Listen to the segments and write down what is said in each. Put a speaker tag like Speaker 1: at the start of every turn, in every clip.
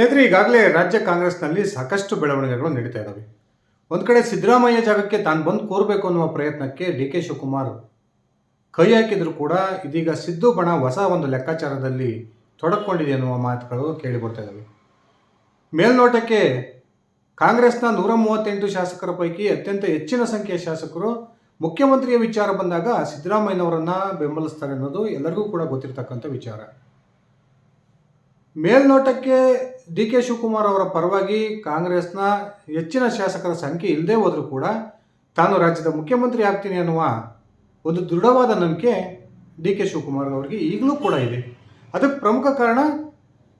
Speaker 1: ಸ್ನೇಹಿತರೆ, ಈಗಾಗಲೇ ರಾಜ್ಯ ಕಾಂಗ್ರೆಸ್ನಲ್ಲಿ ಸಾಕಷ್ಟು ಬೆಳವಣಿಗೆಗಳು ನಡೀತಾ ಇದ್ದಾವೆ ಒಂದು ಕಡೆ ಸಿದ್ದರಾಮಯ್ಯ ಜಾಗಕ್ಕೆ ತಾನು ಬಂದು ಕೋರಬೇಕು ಅನ್ನುವ ಪ್ರಯತ್ನಕ್ಕೆ ಡಿ ಕೆ ಶಿವಕುಮಾರ್ ಕೈ ಹಾಕಿದರೂ ಕೂಡ ಇದೀಗ ಸಿದ್ದು ಬಣ ಹೊಸ ಒಂದು ಲೆಕ್ಕಾಚಾರದಲ್ಲಿ ತೊಡಕೊಂಡಿದೆ ಅನ್ನುವ ಮಾತುಗಳು ಕೇಳಿ ಬರ್ತಾ ಇದ್ದಾವೆ ಮೇಲ್ನೋಟಕ್ಕೆ ಕಾಂಗ್ರೆಸ್ನ ನೂರ ಮೂವತ್ತೆಂಟು ಶಾಸಕರ ಪೈಕಿ ಅತ್ಯಂತ ಹೆಚ್ಚಿನ ಸಂಖ್ಯೆಯ ಶಾಸಕರು, ಮುಖ್ಯಮಂತ್ರಿಯ ವಿಚಾರ ಬಂದಾಗ ಸಿದ್ದರಾಮಯ್ಯನವರನ್ನು ಬೆಂಬಲಿಸ್ತಾರೆ ಅನ್ನೋದು ಎಲ್ಲರಿಗೂ ಕೂಡ ಗೊತ್ತಿರತಕ್ಕಂಥ ವಿಚಾರ. ಮೇಲ್ನೋಟಕ್ಕೆ ಡಿ ಕೆ ಶಿವಕುಮಾರ್ ಅವರ ಪರವಾಗಿ ಕಾಂಗ್ರೆಸ್ನ ಹೆಚ್ಚಿನ ಶಾಸಕರ ಸಂಖ್ಯೆ ಇಲ್ಲದೆ ಹೋದರೂ ಕೂಡ ತಾನು ರಾಜ್ಯದ ಮುಖ್ಯಮಂತ್ರಿ ಆಗ್ತೀನಿ ಅನ್ನುವ ಒಂದು ದೃಢವಾದ ನಂಬಿಕೆ ಡಿ ಕೆ ಶಿವಕುಮಾರ್ ಅವರಿಗೆ ಈಗಲೂ ಕೂಡ ಇದೆ. ಅದಕ್ಕೆ ಪ್ರಮುಖ ಕಾರಣ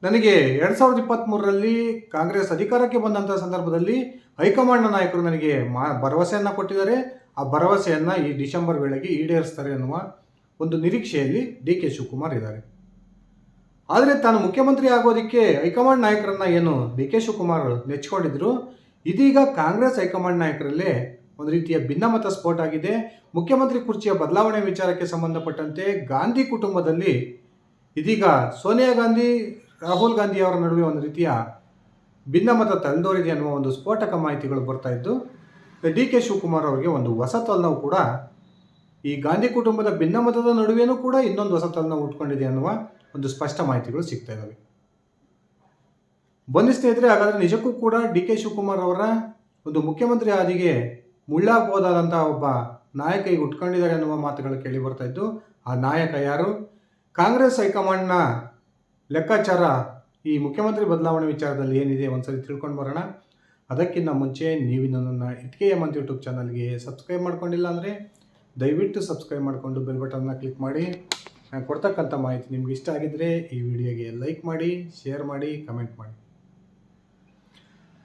Speaker 1: ನನಗೆ ಎರಡು ಸಾವಿರದ ಇಪ್ಪತ್ತ್ಮೂರರಲ್ಲಿ ಕಾಂಗ್ರೆಸ್ ಅಧಿಕಾರಕ್ಕೆ ಬಂದಂಥ ಸಂದರ್ಭದಲ್ಲಿ ಹೈಕಮಾಂಡ್ನ ನಾಯಕರು ನನಗೆ ಮಾ ಭರವಸೆಯನ್ನು ಕೊಟ್ಟಿದ್ದಾರೆ. ಆ ಭರವಸೆಯನ್ನು ಈ ಡಿಸೆಂಬರ್ ವೇಳೆಗೆ ಈಡೇರಿಸ್ತಾರೆ ಅನ್ನುವ ಒಂದು ನಿರೀಕ್ಷೆಯಲ್ಲಿ ಡಿ ಕೆ ಶಿವಕುಮಾರ್ ಇದ್ದಾರೆ. ಆದರೆ ತಾನು ಮುಖ್ಯಮಂತ್ರಿ ಆಗೋದಕ್ಕೆ ಹೈಕಮಾಂಡ್ ನಾಯಕರನ್ನ ಏನು ಡಿ ಕೆ ಶಿವಕುಮಾರ್ ನೆಚ್ಕೊಂಡಿದ್ರು. ಇದೀಗ ಕಾಂಗ್ರೆಸ್ ಹೈಕಮಾಂಡ್ ನಾಯಕರಲ್ಲೇ ಒಂದು ರೀತಿಯ ಭಿನ್ನಮತ ಸ್ಫೋಟ ಆಗಿದೆ. ಮುಖ್ಯಮಂತ್ರಿ ಕುರ್ಚಿಯ ಬದಲಾವಣೆ ವಿಚಾರಕ್ಕೆ ಸಂಬಂಧಪಟ್ಟಂತೆ ಗಾಂಧಿ ಕುಟುಂಬದಲ್ಲಿ ಇದೀಗ ಸೋನಿಯಾ ಗಾಂಧಿ, ರಾಹುಲ್ ಗಾಂಧಿ ಅವರ ನಡುವೆ ಒಂದು ರೀತಿಯ ಭಿನ್ನಮತ ತಲೆದೋರಿದೆ ಅನ್ನುವ ಒಂದು ಸ್ಫೋಟಕ ಮಾಹಿತಿಗಳು ಬರ್ತಾ ಇದ್ದು, ಡಿ ಕೆ ಶಿವಕುಮಾರ್ ಅವರಿಗೆ ಒಂದು ಹೊಸ ಕೂಡ ಈ ಗಾಂಧಿ ಕುಟುಂಬದ ಭಿನ್ನಮತದ ನಡುವೆಯೂ ಕೂಡ ಇನ್ನೊಂದು ಹೊಸ ತಲೆನೋವು ಉಟ್ಕೊಂಡಿದೆ ಅನ್ನುವ ಒಂದು ಸ್ಪಷ್ಟ ಮಾಹಿತಿಗಳು ಸಿಗ್ತಾ ಇದ್ದಾವೆ ಬನ್ನಿ ಸ್ನೇಹಿತರೆ, ಹಾಗಾದರೆ ನಿಜಕ್ಕೂ ಕೂಡ ಡಿ ಕೆ ಶಿವಕುಮಾರ್ ಅವರ ಒಂದು ಮುಖ್ಯಮಂತ್ರಿ ಹಾದಿಗೆ ಮುಳ್ಳಾಗಬಹುದಾದಂತಹ ಒಬ್ಬ ನಾಯಕ ಈಗ ಉಟ್ಕೊಂಡಿದ್ದಾರೆ ಅನ್ನುವ ಮಾತುಗಳು ಕೇಳಿ ಬರ್ತಾ ಇದ್ದು, ಆ ನಾಯಕ ಯಾರು? ಕಾಂಗ್ರೆಸ್ ಹೈಕಮಾಂಡ್ನ ಲೆಕ್ಕಾಚಾರ ಈ ಮುಖ್ಯಮಂತ್ರಿ ಬದಲಾವಣೆ ವಿಚಾರದಲ್ಲಿ ಏನಿದೆ ಒಂದ್ಸರಿ ತಿಳ್ಕೊಂಡು ಬರೋಣ. ಅದಕ್ಕಿಂತ ಮುಂಚೆ ನೀವು ನನ್ನ ಇಟ್ಕೆ ಮಂತ್ ಯೂಟ್ಯೂಬ್ ಚಾನಲ್ಗೆ ಸಬ್ಸ್ಕ್ರೈಬ್ ಮಾಡ್ಕೊಂಡಿಲ್ಲ ಅಂದರೆ ದಯವಿಟ್ಟು ಸಬ್ಸ್ಕ್ರೈಬ್ ಮಾಡಿಕೊಂಡು ಬೆಲ್ ಬಟನ್ನ ಕ್ಲಿಕ್ ಮಾಡಿ. ನಾನು ಕೊಡ್ತಕ್ಕಂಥ ಮಾಹಿತಿ ನಿಮ್ಗೆ ಇಷ್ಟ ಆಗಿದ್ದರೆ ಈ ವಿಡಿಯೋಗೆ ಲೈಕ್ ಮಾಡಿ, ಶೇರ್ ಮಾಡಿ, ಕಮೆಂಟ್ ಮಾಡಿ.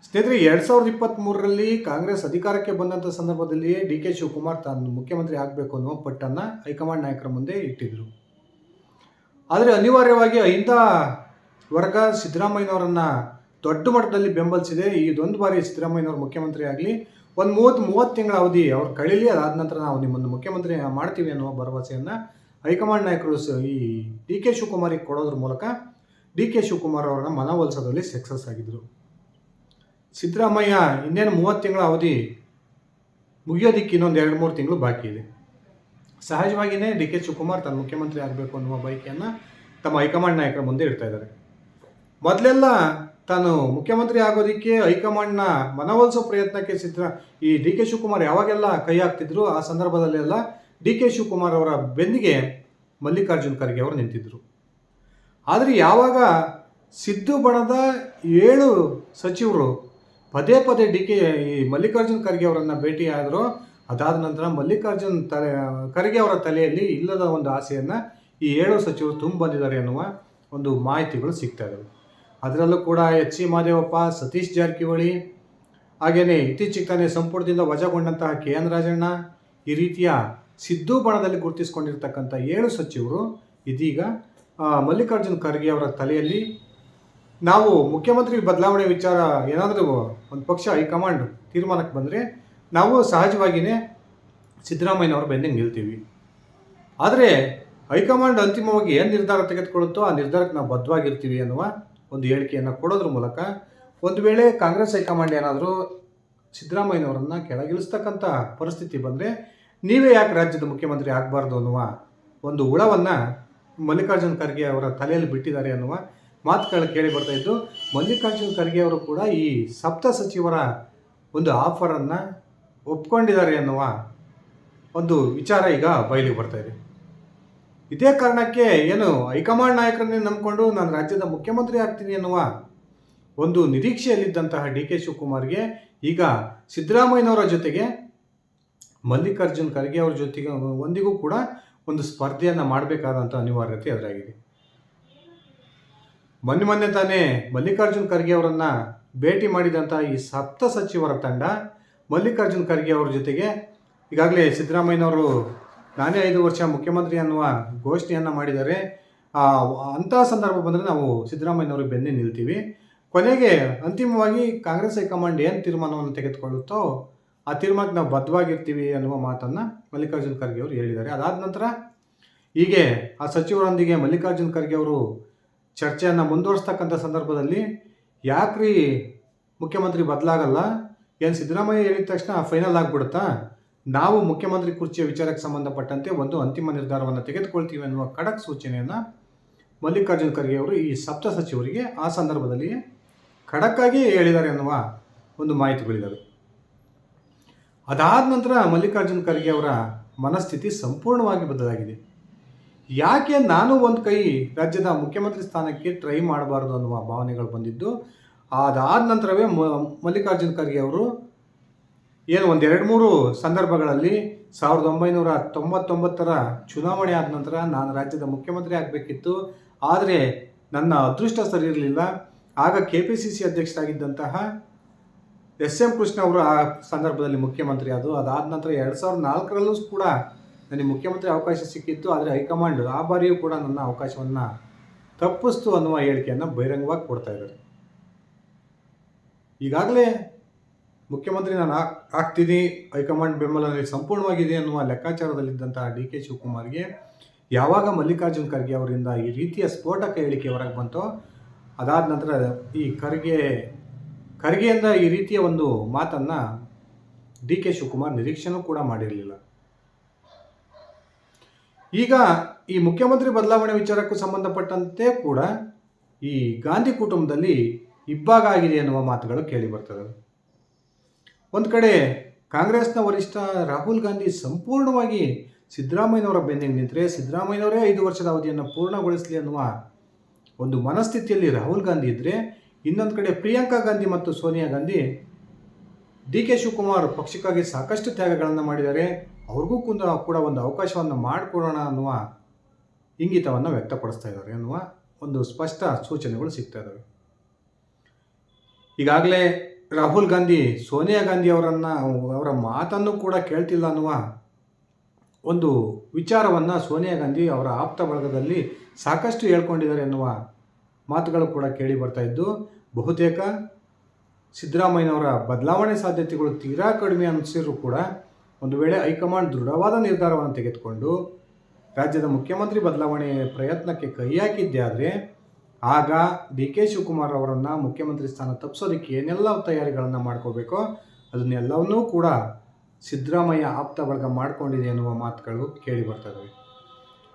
Speaker 1: ಸ್ನೇಹಿತರೆ, ಎರಡು ಸಾವಿರದ ಇಪ್ಪತ್ತ್ಮೂರರಲ್ಲಿ ಕಾಂಗ್ರೆಸ್ ಅಧಿಕಾರಕ್ಕೆ ಬಂದಂಥ ಸಂದರ್ಭದಲ್ಲಿ ಡಿ ಕೆ ಶಿವಕುಮಾರ್ ತಾನು ಮುಖ್ಯಮಂತ್ರಿ ಆಗಬೇಕು ಅನ್ನೋ ಪಟ್ಟನ್ನು ಹೈಕಮಾಂಡ್ ನಾಯಕರ ಮುಂದೆ ಇಟ್ಟಿದ್ದರು ಆದರೆ ಅನಿವಾರ್ಯವಾಗಿ ಇಂಥ ವರ್ಗ ಸಿದ್ದರಾಮಯ್ಯನವರನ್ನು ದೊಡ್ಡ ಮಟ್ಟದಲ್ಲಿ ಬೆಂಬಲಿಸಿದೆ. ಇದೊಂದು ಬಾರಿ ಸಿದ್ದರಾಮಯ್ಯನವರು ಮುಖ್ಯಮಂತ್ರಿ ಆಗಲಿ, ಒಂದು ಮೂವತ್ತು ಮೂವತ್ತು ತಿಂಗಳ ಅವಧಿ ಅವ್ರು ಕಳೀಲಿ ಅದಾದ ನಂತರ ನಾವು ನಿಮ್ಮನ್ನು ಮುಖ್ಯಮಂತ್ರಿ ಮಾಡ್ತೀವಿ ಅನ್ನುವ ಭರವಸೆಯನ್ನು ಹೈಕಮಾಂಡ್ ನಾಯಕರು ಈ ಡಿ ಕೆ ಶಿವಕುಮಾರಿಗೆ ಕೊಡೋದ್ರ ಮೂಲಕ ಡಿ ಕೆ ಶಿವಕುಮಾರ್ ಅವರನ್ನ ಮನವೊಲಿಸೋದ್ರಲ್ಲಿ ಸಕ್ಸಸ್ ಆಗಿದ್ದರು ಸಿದ್ದರಾಮಯ್ಯ ಇನ್ನೇನು ಮೂವತ್ತು ತಿಂಗಳ ಅವಧಿ ಮುಗಿಯೋದಿಕ್ಕೆ ಇನ್ನೊಂದು ಎರಡು ಮೂರು ತಿಂಗಳು ಬಾಕಿ ಇದೆ. ಸಹಜವಾಗಿಯೇ ಡಿ ಕೆ ಶಿವಕುಮಾರ್ ತನ್ನ ಮುಖ್ಯಮಂತ್ರಿ ಆಗಬೇಕು ಅನ್ನುವ ಬಯಕೆಯನ್ನು ತಮ್ಮ ಹೈಕಮಾಂಡ್ ನಾಯಕರ ಮುಂದೆ ಇಡ್ತಾ ಇದ್ದಾರೆ. ಮೊದಲೆಲ್ಲ ತಾನು ಮುಖ್ಯಮಂತ್ರಿ ಆಗೋದಕ್ಕೆ ಹೈಕಮಾಂಡ್ನ ಮನವೊಲಿಸೋ ಪ್ರಯತ್ನಕ್ಕೆ ಸಿದ್ಧ ಈ ಡಿ ಕೆ ಶಿವಕುಮಾರ್ ಯಾವಾಗೆಲ್ಲ ಕೈ ಹಾಕ್ತಿದ್ರು, ಆ ಸಂದರ್ಭದಲ್ಲೆಲ್ಲ ಡಿ ಕೆ ಶಿವಕುಮಾರ್ ಅವರ ಬೆನ್ನಿಗೆ ಮಲ್ಲಿಕಾರ್ಜುನ್ ಖರ್ಗೆ ಅವರು ನಿಂತಿದ್ದರು ಆದರೆ ಯಾವಾಗ ಸಿದ್ದು ಬಣದ ಏಳು ಸಚಿವರು ಪದೇ ಪದೇ ಡಿ ಕೆ, ಈ ಮಲ್ಲಿಕಾರ್ಜುನ್ ಖರ್ಗೆ ಅವರನ್ನು ಭೇಟಿಯಾದರು, ಅದಾದ ನಂತರ ಮಲ್ಲಿಕಾರ್ಜುನ್ ತಲೆ, ಖರ್ಗೆ ಅವರ ತಲೆಯಲ್ಲಿ ಇಲ್ಲದ ಒಂದು ಆಸೆಯನ್ನು ಈ ಏಳು ಸಚಿವರು ತುಂಬ ಬಂದಿದ್ದಾರೆ ಅನ್ನುವ ಒಂದು ಮಾಹಿತಿಗಳು ಸಿಗ್ತಾ ಇದ್ದವು ಅದರಲ್ಲೂ ಕೂಡ ಎಚ್ ಸಿ ಮಹದೇವಪ್ಪ ಸತೀಶ್ ಜಾರಕಿಹೊಳಿ ಹಾಗೆಯೇ ಇತ್ತೀಚೆಗೆ ತಾನೇ ಸಂಪುಟದಿಂದ ವಜಾಗೊಂಡಂತಹ ಕೆ ಎನ್ ರಾಜಣ್ಣ, ಈ ರೀತಿಯ ಸಿದ್ದು ಬಣದಲ್ಲಿ ಗುರುತಿಸಿಕೊಂಡಿರ್ತಕ್ಕಂಥ ಏಳು ಸಚಿವರು ಇದೀಗ ಮಲ್ಲಿಕಾರ್ಜುನ್ ಖರ್ಗೆ ಅವರ ತಲೆಯಲ್ಲಿ. ನಾವು ಮುಖ್ಯಮಂತ್ರಿ ಬದಲಾವಣೆ ವಿಚಾರ ಏನಾದರೂ ಒಂದು ಪಕ್ಷ, ಹೈಕಮಾಂಡ್ ತೀರ್ಮಾನಕ್ಕೆ ಬಂದರೆ ನಾವು ಸಹಜವಾಗಿಯೇ ಸಿದ್ದರಾಮಯ್ಯನವರ ಬೆನ್ನಿಗೆ ನಿಲ್ತೀವಿ. ಆದರೆ ಹೈಕಮಾಂಡ್ ಅಂತಿಮವಾಗಿ ಏನು ನಿರ್ಧಾರ ತೆಗೆದುಕೊಳ್ಳುತ್ತೋ ಆ ನಿರ್ಧಾರಕ್ಕೆ ನಾವು ಬದ್ಧವಾಗಿರ್ತೀವಿ ಅನ್ನುವ ಒಂದು ಹೇಳಿಕೆಯನ್ನು ಕೊಡೋದ್ರ ಮೂಲಕ ಒಂದು ವೇಳೆ ಕಾಂಗ್ರೆಸ್ ಹೈಕಮಾಂಡ್ ಏನಾದರೂ ಸಿದ್ದರಾಮಯ್ಯನವರನ್ನು ಕೆಳಗಿಳಿಸ್ತಕ್ಕಂಥ ಪರಿಸ್ಥಿತಿ ಬಂದರೆ ನೀವೇ ಯಾಕೆ ರಾಜ್ಯದ ಮುಖ್ಯಮಂತ್ರಿ ಆಗಬಾರ್ದು ಅನ್ನುವ ಒಂದು ಹುಳವನ್ನು ಮಲ್ಲಿಕಾರ್ಜುನ ಖರ್ಗೆ ಅವರ ತಲೆಯಲ್ಲಿ ಬಿಟ್ಟಿದ್ದಾರೆ ಅನ್ನುವ ಮಾತುಗಳು ಕೇಳಿ ಬರ್ತಾ ಇದ್ದು, ಮಲ್ಲಿಕಾರ್ಜುನ ಖರ್ಗೆ ಅವರು ಕೂಡ ಈ ಸಪ್ತ ಸಚಿವರ ಒಂದು ಆಫರನ್ನು ಒಪ್ಕೊಂಡಿದ್ದಾರೆ ಅನ್ನುವ ಒಂದು ವಿಚಾರ ಈಗ ಬಯಲಿಗೆ ಬರ್ತಾ ಇದೆ. ಇದೇ ಕಾರಣಕ್ಕೆ ಏನು ಹೈಕಮಾಂಡ್ ನಾಯಕರನ್ನೇ ನಂಬಿಕೊಂಡು ನಾನು ರಾಜ್ಯದ ಮುಖ್ಯಮಂತ್ರಿ ಆಗ್ತೀನಿ ಅನ್ನುವ ಒಂದು ನಿರೀಕ್ಷೆಯಲ್ಲಿದ್ದಂತಹ ಡಿ ಕೆ ಶಿವಕುಮಾರ್ಗೆ ಈಗ ಸಿದ್ದರಾಮಯ್ಯನವರ ಜೊತೆಗೆ ಮಲ್ಲಿಕಾರ್ಜುನ್ ಖರ್ಗೆ ಅವ್ರ ಜೊತೆಗೆ ಒಂದಿಗೂ ಕೂಡ ಒಂದು ಸ್ಪರ್ಧೆಯನ್ನು ಮಾಡಬೇಕಾದಂಥ ಅನಿವಾರ್ಯತೆ ಎದುರಾಗಿದೆ. ಮೊನ್ನೆ ಮೊನ್ನೆ ತಾನೇ ಮಲ್ಲಿಕಾರ್ಜುನ್ ಖರ್ಗೆ ಅವರನ್ನು ಭೇಟಿ ಮಾಡಿದಂಥ ಈ ಸಪ್ತ ಸಚಿವರ ತಂಡ ಮಲ್ಲಿಕಾರ್ಜುನ್ ಖರ್ಗೆ ಅವರ ಜೊತೆಗೆ ಈಗಾಗಲೇ ಸಿದ್ದರಾಮಯ್ಯನವರು ನಾನೇ ಐದು ವರ್ಷ ಮುಖ್ಯಮಂತ್ರಿ ಅನ್ನುವ ಘೋಷಣೆಯನ್ನು ಮಾಡಿದ್ದಾರೆ. ಅಂತಹ ಸಂದರ್ಭ ಬಂದರೆ ನಾವು ಸಿದ್ದರಾಮಯ್ಯನವರು ಬೆನ್ನೇ ನಿಲ್ತೀವಿ. ಕೊನೆಗೆ ಅಂತಿಮವಾಗಿ ಕಾಂಗ್ರೆಸ್ ಹೈಕಮಾಂಡ್ ಏನು ತೀರ್ಮಾನವನ್ನು ತೆಗೆದುಕೊಳ್ಳುತ್ತೋ ಆ ತೀರ್ಮಾನಕ್ಕೆ ನಾವು ಬದ್ಧವಾಗಿರ್ತೀವಿ ಅನ್ನುವ ಮಾತನ್ನು ಮಲ್ಲಿಕಾರ್ಜುನ ಖರ್ಗೆ ಅವರು ಹೇಳಿದ್ದಾರೆ. ಅದಾದ ನಂತರ ಹೀಗೆ ಆ ಸಚಿವರೊಂದಿಗೆ ಮಲ್ಲಿಕಾರ್ಜುನ್ ಖರ್ಗೆ ಅವರು ಚರ್ಚೆಯನ್ನು ಮುಂದುವರಿಸ್ತಕ್ಕಂಥ ಸಂದರ್ಭದಲ್ಲಿ ಯಾಕ್ರಿ ಮುಖ್ಯಮಂತ್ರಿ ಬದಲಾಗಲ್ಲ? ಏನು ಸಿದ್ದರಾಮಯ್ಯ ಹೇಳಿದ ತಕ್ಷಣ ಫೈನಲ್ ಆಗಿಬಿಡುತ್ತಾ? ನಾವು ಮುಖ್ಯಮಂತ್ರಿ ಕುರ್ಚಿಯ ವಿಚಾರಕ್ಕೆ ಸಂಬಂಧಪಟ್ಟಂತೆ ಒಂದು ಅಂತಿಮ ನಿರ್ಧಾರವನ್ನು ತೆಗೆದುಕೊಳ್ತೀವಿ ಅನ್ನುವ ಖಡಕ್ ಸೂಚನೆಯನ್ನು ಮಲ್ಲಿಕಾರ್ಜುನ ಖರ್ಗೆ ಅವರು ಈ ಸಪ್ತ ಸಚಿವರಿಗೆ ಆ ಸಂದರ್ಭದಲ್ಲಿ ಖಡಕ್ಕಾಗಿ ಹೇಳಿದ್ದಾರೆ ಅನ್ನುವ ಒಂದು ಮಾಹಿತಿಗಳಿದ್ದಾವೆ ಅದಾದ ನಂತರ ಮಲ್ಲಿಕಾರ್ಜುನ ಖರ್ಗೆ ಅವರ ಮನಸ್ಥಿತಿ ಸಂಪೂರ್ಣವಾಗಿ ಬದಲಾಗಿದೆ. ಯಾಕೆ ನಾನು ಒಂದು ಕೈ ರಾಜ್ಯದ ಮುಖ್ಯಮಂತ್ರಿ ಸ್ಥಾನಕ್ಕೆ ಟ್ರೈ ಮಾಡಬಾರ್ದು ಅನ್ನುವ ಭಾವನೆಗಳು ಬಂದಿದ್ದು, ಅದಾದ ನಂತರವೇ ಮಲ್ಲಿಕಾರ್ಜುನ ಖರ್ಗೆ ಅವರು ಏನು ಒಂದೆರಡು ಮೂರು ಸಂದರ್ಭಗಳಲ್ಲಿ ಸಾವಿರದ ಒಂಬೈನೂರ ತೊಂಬತ್ತೊಂಬತ್ತರ ಚುನಾವಣೆ ಆದ ನಂತರ ನಾನು ರಾಜ್ಯದ ಮುಖ್ಯಮಂತ್ರಿ ಆಗಬೇಕಿತ್ತು, ಆದರೆ ನನ್ನ ಅದೃಷ್ಟ ಸರಿ ಇರಲಿಲ್ಲ. ಆಗ ಕೆ ಪಿ ಸಿ ಸಿ ಅಧ್ಯಕ್ಷರಾಗಿದ್ದಂತಹ ಎಸ್ ಎಂ ಕೃಷ್ಣ ಅವರು ಆ ಸಂದರ್ಭದಲ್ಲಿ ಮುಖ್ಯಮಂತ್ರಿ ಅದು. ಅದಾದ ನಂತರ ಎರಡು ಸಾವಿರದ ನಾಲ್ಕರಲ್ಲೂ ಕೂಡ ನನಗೆ ಮುಖ್ಯಮಂತ್ರಿ ಅವಕಾಶ ಸಿಕ್ಕಿತ್ತು. ಆದರೆ ಹೈಕಮಾಂಡ್ ಆ ಬಾರಿಯೂ ಕೂಡ ನನ್ನ ಅವಕಾಶವನ್ನು ತಪ್ಪಿಸ್ತು ಅನ್ನುವ ಹೇಳಿಕೆಯನ್ನು ಬಹಿರಂಗವಾಗಿ ಕೊಡ್ತಾ ಇದ್ದಾರೆ. ಈಗಾಗಲೇ ಮುಖ್ಯಮಂತ್ರಿ ನಾನು ಆಗ್- ಆಗ್ತೀನಿ ಹೈಕಮಾಂಡ್ ಬೆಂಬಲ ಸಂಪೂರ್ಣವಾಗಿದೆ ಅನ್ನುವ ಲೆಕ್ಕಾಚಾರದಲ್ಲಿದ್ದಂತಹ ಡಿ ಕೆ ಶಿವಕುಮಾರ್ಗೆ ಯಾವಾಗ ಮಲ್ಲಿಕಾರ್ಜುನ್ ಖರ್ಗೆ ಅವರಿಂದ ಈ ರೀತಿಯ ಸ್ಫೋಟಕ ಹೇಳಿಕೆ ಹೊರಗೆ ಬಂತೋ, ಅದಾದ ನಂತರ ಈ ಖರ್ಗೆ ಖರ್ಗೆಯಿಂದ ಈ ರೀತಿಯ ಒಂದು ಮಾತನ್ನು ಡಿ ಕೆ ಶಿವಕುಮಾರ್ ನಿರೀಕ್ಷೆನೂ ಕೂಡ ಮಾಡಿರಲಿಲ್ಲ. ಈಗ ಈ ಮುಖ್ಯಮಂತ್ರಿ ಬದಲಾವಣೆ ವಿಚಾರಕ್ಕೂ ಸಂಬಂಧಪಟ್ಟಂತೆ ಕೂಡ ಈ ಗಾಂಧಿ ಕುಟುಂಬದಲ್ಲಿ ಇಬ್ಬಾಗ ಆಗಿದೆ ಎನ್ನುವ ಮಾತುಗಳು ಕೇಳಿ ಬರ್ತದೆ. ಒಂದು ಕಡೆ ಕಾಂಗ್ರೆಸ್ನ ವರಿಷ್ಠ ರಾಹುಲ್ ಗಾಂಧಿ ಸಂಪೂರ್ಣವಾಗಿ ಸಿದ್ದರಾಮಯ್ಯನವರ ಬೆನ್ನಿಗೆ ನಿಂತರೆ ಸಿದ್ದರಾಮಯ್ಯನವರೇ ಐದು ವರ್ಷದ ಅವಧಿಯನ್ನು ಪೂರ್ಣಗೊಳಿಸಲಿ ಅನ್ನುವ ಒಂದು ಮನಸ್ಥಿತಿಯಲ್ಲಿ ರಾಹುಲ್ ಗಾಂಧಿ ಇದ್ದರೆ ಇನ್ನೊಂದು ಕಡೆ ಪ್ರಿಯಾಂಕಾ ಗಾಂಧಿ ಮತ್ತು ಸೋನಿಯಾ ಗಾಂಧಿ ಡಿ ಕೆ ಶಿವಕುಮಾರ್ ಪಕ್ಷಕ್ಕಾಗಿ ಸಾಕಷ್ಟು ತ್ಯಾಗಗಳನ್ನು ಮಾಡಿದ್ದಾರೆ. ಅವ್ರಿಗೂ ಕೂಡ ಕೂಡ ಒಂದು ಅವಕಾಶವನ್ನು ಮಾಡಿಕೊಡೋಣ ಅನ್ನುವ ಇಂಗಿತವನ್ನು ವ್ಯಕ್ತಪಡಿಸ್ತಾ ಇದ್ದಾರೆ ಅನ್ನುವ ಒಂದು ಸ್ಪಷ್ಟ ಸೂಚನೆಗಳು ಸಿಗ್ತಾ ಇದ್ದಾವೆ. ಈಗಾಗಲೇ ರಾಹುಲ್ ಗಾಂಧಿ, ಸೋನಿಯಾ ಗಾಂಧಿ ಅವರನ್ನು, ಅವರ ಮಾತನ್ನು ಕೂಡ ಕೇಳ್ತಿಲ್ಲ ಅನ್ನುವ ಒಂದು ವಿಚಾರವನ್ನು ಸೋನಿಯಾ ಗಾಂಧಿ ಅವರ ಆಪ್ತ ಬಳಗದಲ್ಲಿ ಸಾಕಷ್ಟು ಹೇಳ್ಕೊಂಡಿದ್ದಾರೆ ಎನ್ನುವ ಮಾತುಗಳು ಕೂಡ ಕೇಳಿ ಬರ್ತಾ ಇದ್ದು ಬಹುತೇಕ ಸಿದ್ದರಾಮಯ್ಯನವರ ಬದಲಾವಣೆ ಸಾಧ್ಯತೆಗಳು ತೀರಾ ಕಡಿಮೆ ಅನಿಸಿದ್ರು ಕೂಡ ಒಂದು ವೇಳೆ ಹೈಕಮಾಂಡ್ ದೃಢವಾದ ನಿರ್ಧಾರವನ್ನು ತೆಗೆದುಕೊಂಡು ರಾಜ್ಯದ ಮುಖ್ಯಮಂತ್ರಿ ಬದಲಾವಣೆ ಪ್ರಯತ್ನಕ್ಕೆ ಕೈ ಹಾಕಿದ್ದೆ ಆಗ ಡಿ ಕೆ ಶಿವಕುಮಾರ್ ಅವರನ್ನು ಮುಖ್ಯಮಂತ್ರಿ ಸ್ಥಾನ ತಪ್ಪಿಸೋದಕ್ಕೆ ಏನೆಲ್ಲ ತಯಾರಿಗಳನ್ನು ಮಾಡ್ಕೋಬೇಕೋ ಅದನ್ನೆಲ್ಲವನ್ನೂ ಕೂಡ ಸಿದ್ದರಾಮಯ್ಯ ಆಪ್ತ ಬಳಗ ಮಾಡಿಕೊಂಡಿದೆ ಎನ್ನುವ ಮಾತುಗಳು ಕೇಳಿ ಬರ್ತವೆ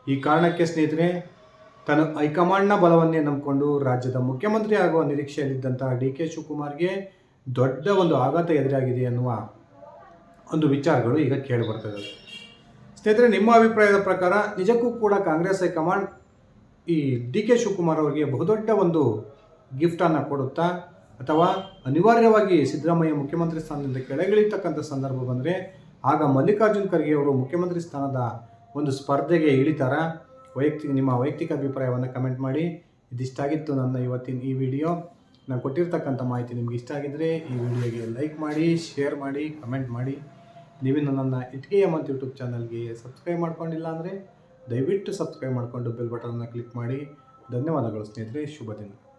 Speaker 1: ಈ ಕಾರಣಕ್ಕೆ ಸ್ನೇಹಿತರೆ ತನ್ನ ಹೈಕಮಾಂಡ್ನ ಬಲವನ್ನೇ ನಂಬಿಕೊಂಡು ರಾಜ್ಯದ ಮುಖ್ಯಮಂತ್ರಿ ಆಗುವ ನಿರೀಕ್ಷೆಯಲ್ಲಿದ್ದಂತಹ ಡಿ ಕೆ ಶಿವಕುಮಾರ್ಗೆ ದೊಡ್ಡ ಒಂದು ಆಘಾತ ಎದುರಾಗಿದೆ ಎನ್ನುವ ಒಂದು ವಿಚಾರಗಳು ಈಗ ಕೇಳಿ ಬರ್ತದೆ ಸ್ನೇಹಿತರೆ, ನಿಮ್ಮ ಅಭಿಪ್ರಾಯದ ಪ್ರಕಾರ ನಿಜಕ್ಕೂ ಕೂಡ ಕಾಂಗ್ರೆಸ್ ಹೈಕಮಾಂಡ್ ಈ ಡಿ ಕೆ ಶಿವಕುಮಾರ್ ಅವರಿಗೆ ಬಹುದೊಡ್ಡ ಒಂದು ಗಿಫ್ಟನ್ನು ಕೊಡುತ್ತಾ ಅಥವಾ ಅನಿವಾರ್ಯವಾಗಿ ಸಿದ್ದರಾಮಯ್ಯ ಮುಖ್ಯಮಂತ್ರಿ ಸ್ಥಾನದಿಂದ ಕೆಳಗಿಳಿತಕ್ಕಂಥ ಸಂದರ್ಭ ಬಂದರೆ ಆಗ ಮಲ್ಲಿಕಾರ್ಜುನ್ ಖರ್ಗೆ ಅವರು ಮುಖ್ಯಮಂತ್ರಿ ಸ್ಥಾನದ ಒಂದು ಸ್ಪರ್ಧೆಗೆ ಇಳಿತಾರ? ವೈಯಕ್ತಿಕ ನಿಮ್ಮ ವೈಯಕ್ತಿಕ ಅಭಿಪ್ರಾಯವನ್ನು ಕಮೆಂಟ್ ಮಾಡಿ. ಇದಿಷ್ಟಾಗಿತ್ತು ನನ್ನ ಇವತ್ತಿನ ಈ ವಿಡಿಯೋ ನಾನು ಕೊಟ್ಟಿರ್ತಕ್ಕಂಥ ಮಾಹಿತಿ ನಿಮ್ಗೆ ಇಷ್ಟ ಆಗಿದ್ದರೆ ಈ ವಿಡಿಯೋಗೆ ಲೈಕ್ ಮಾಡಿ ಶೇರ್ ಮಾಡಿ ಕಮೆಂಟ್ ಮಾಡಿ. ನೀವಿನ್ನು ನನ್ನ ಇಟ್ಕೆ ಅಂತ ಯೂಟ್ಯೂಬ್ ಚಾನಲ್ಗೆ ಸಬ್ಸ್ಕ್ರೈಬ್ ಮಾಡ್ಕೊಂಡಿಲ್ಲ ಅಂದರೆ ದಯವಿಟ್ಟು ಸಬ್ಸ್ಕ್ರೈಬ್ ಮಾಡಿಕೊಂಡು ಬೆಲ್ ಬಟನನ್ನು ಕ್ಲಿಕ್ ಮಾಡಿ. ಧನ್ಯವಾದಗಳು ಸ್ನೇಹಿತರೆ ಶುಭ ದಿನ